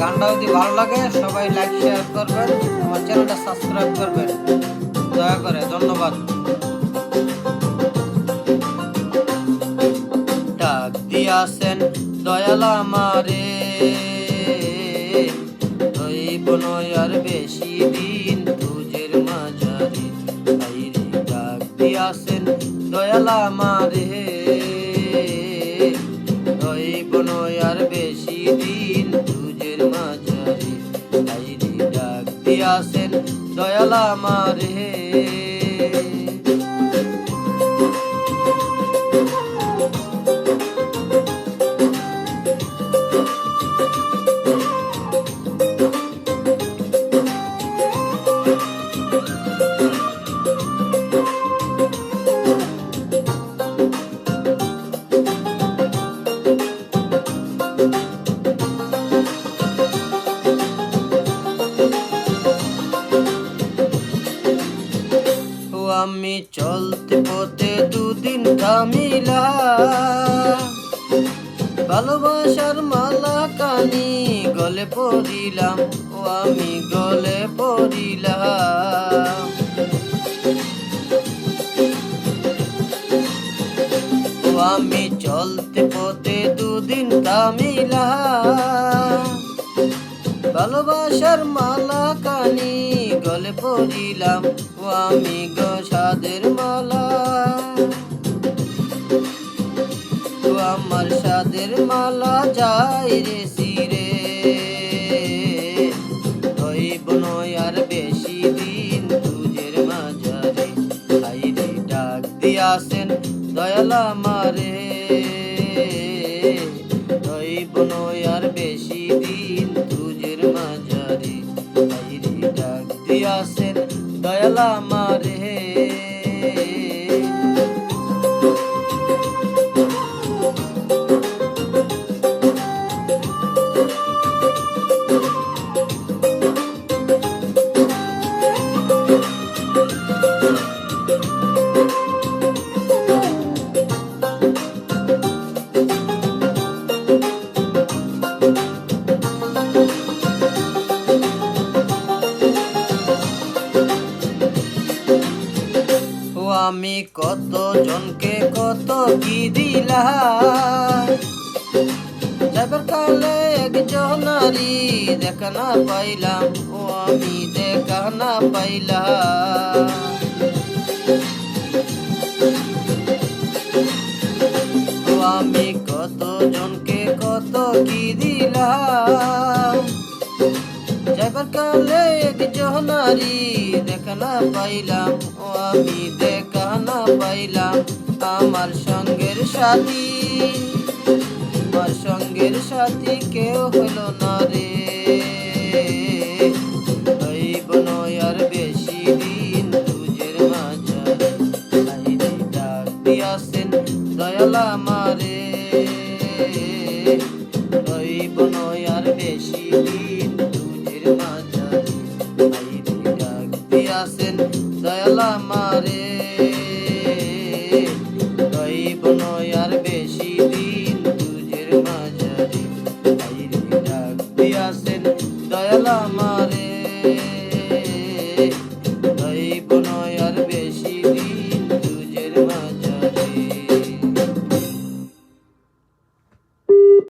গানটা যদি ভালো লাগে, সবাই লাইক শেয়ার করবেন, আমার চ্যানেলটা সাবস্ক্রাইব করবেন। দয়া করে, ধন্যবাদ। ডাক দিয়াছেন দয়াল আমারে রইব নয় আর বেশি দিন তুজের মাঝারে ডাক দিয়াছেন দয়াল আমারে দিয়াছেন দয়াল মারে চলতে পথে দুদিন থামিলা। ভালোবাসার মালা কানি গলে পড়িলাম, ও আমি গলে পড়িলাম। ও আমি চলতে পথে দুদিন থামিলাম। ভালোবাসার মালা কানি গলে পড়িলাম ও আমি গো সাদের মালা। আমার সাদের মালা, যাই রে সিরে হইব নয় আর বেশি দিন তুজের মাঝারে। হাইরে ডাক দিয়াছেন দয়ালা মারে দিয়াছেন দয়ালা মারে আমি কত জনকে কত কি দিলাম? কালে একজন দেখা না পাইলাম, ও আমি দেখা না পাইলাম। ও আমি কত জনকে না পাইলাম, ও আমি দেখা না পাইলাম, আমার সঙ্গের সাথী। আমার সঙ্গের সাথী কেউ হলো না রে। আর বেশি দিন মারে হইব নয় আর বেশি দিন দয়াল মারে